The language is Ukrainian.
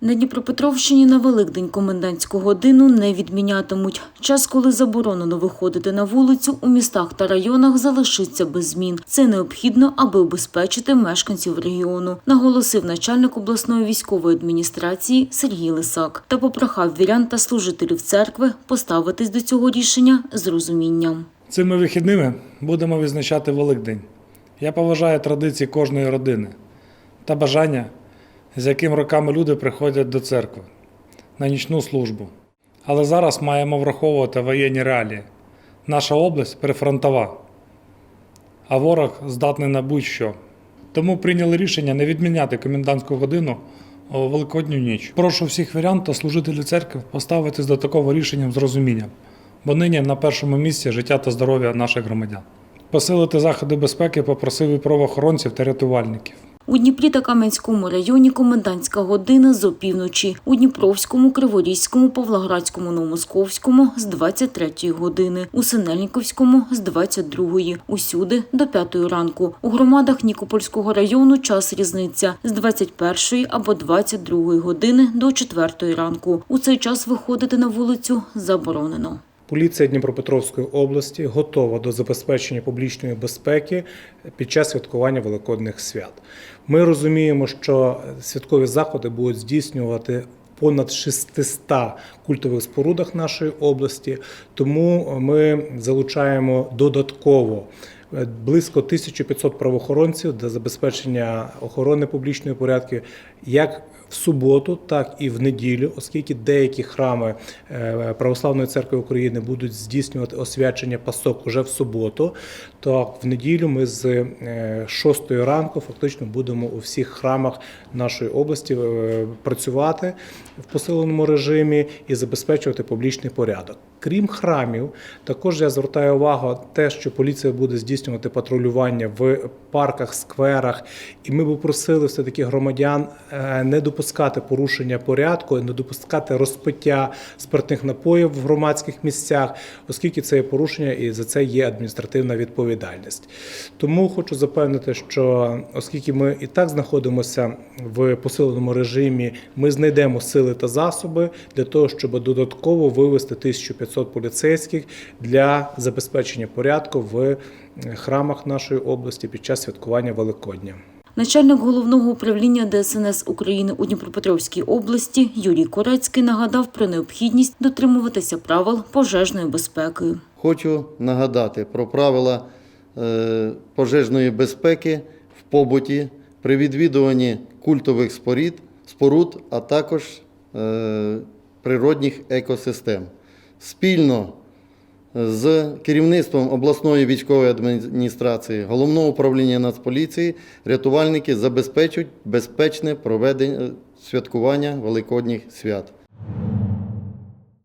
На Дніпропетровщині на Великдень комендантську годину не відмінятимуть. Час, коли заборонено виходити на вулицю, у містах та районах залишиться без змін. Це необхідно, аби убезпечити мешканців регіону, наголосив начальник обласної військової адміністрації Сергій Лисак та попрохав вірян та служителів церкви поставитись до цього рішення з розумінням. Цими вихідними будемо відзначати Великдень. Я поважаю традиції кожної родини та бажання, з яким роками люди приходять до церкви на нічну службу. Але зараз маємо враховувати воєнні реалії. Наша область прифронтова, а ворог здатний на будь-що. Тому прийняли рішення не відміняти комендантську годину у Великодню ніч. Прошу всіх вірян та служителів церкви поставитись до такого рішення з розумінням, бо нині на першому місці життя та здоров'я наших громадян. Посилити заходи безпеки попросив і правоохоронців та рятувальників. У Дніпрі та Кам'янському районі комендантська година з опівночі, у Дніпровському, Криворізькому, Павлоградському, Новомосковському з 23 години, у Синельниковському з 22, усюди до 5 ранку. У громадах Нікопольського району час різниця з 21 або 22 години до 4 ранку. У цей час виходити на вулицю заборонено. Поліція Дніпропетровської області готова до забезпечення публічної безпеки під час святкування великодних свят. Ми розуміємо, що святкові заходи будуть здійснювати понад 600 культових спорудах нашої області, тому ми залучаємо додатково. Е, Близько 1500 правоохоронців для забезпечення охорони публічної порядки як в суботу, так і в неділю, оскільки деякі храми е, Православної церкви України будуть здійснювати освячення пасок уже в суботу, то в неділю ми з 6 ранку фактично будемо у всіх храмах нашої області е, працювати в посиленому режимі і забезпечувати публічний порядок. Крім храмів, також я звертаю увагу те, що поліція буде здійснювати патрулювання в парках, скверах, і ми б просили все таки громадян е, не допускати порушення порядку, не допускати розпиття спиртних напоїв в громадських місцях, оскільки це є порушення і за це є адміністративна відповідальність. Тому хочу запевнити, що оскільки ми і так знаходимося в посиленому режимі, ми знайдемо сили та засоби для того, щоб додатково вивести 1500 поліцейських для забезпечення порядку в е, храмах нашої області під час святкування Великодня. Начальник головного управління ДСНС України у Дніпропетровській області Юрій Корецький нагадав про необхідність дотримуватися правил пожежної безпеки. Хочу нагадати про правила е, пожежної безпеки в побуті при відвідуванні культових спорід, споруд, а також е, природних екосистем. Спільно з керівництвом обласної військової адміністрації, головного управління Нацполіції, рятувальники забезпечують безпечне проведення святкування Великодніх свят.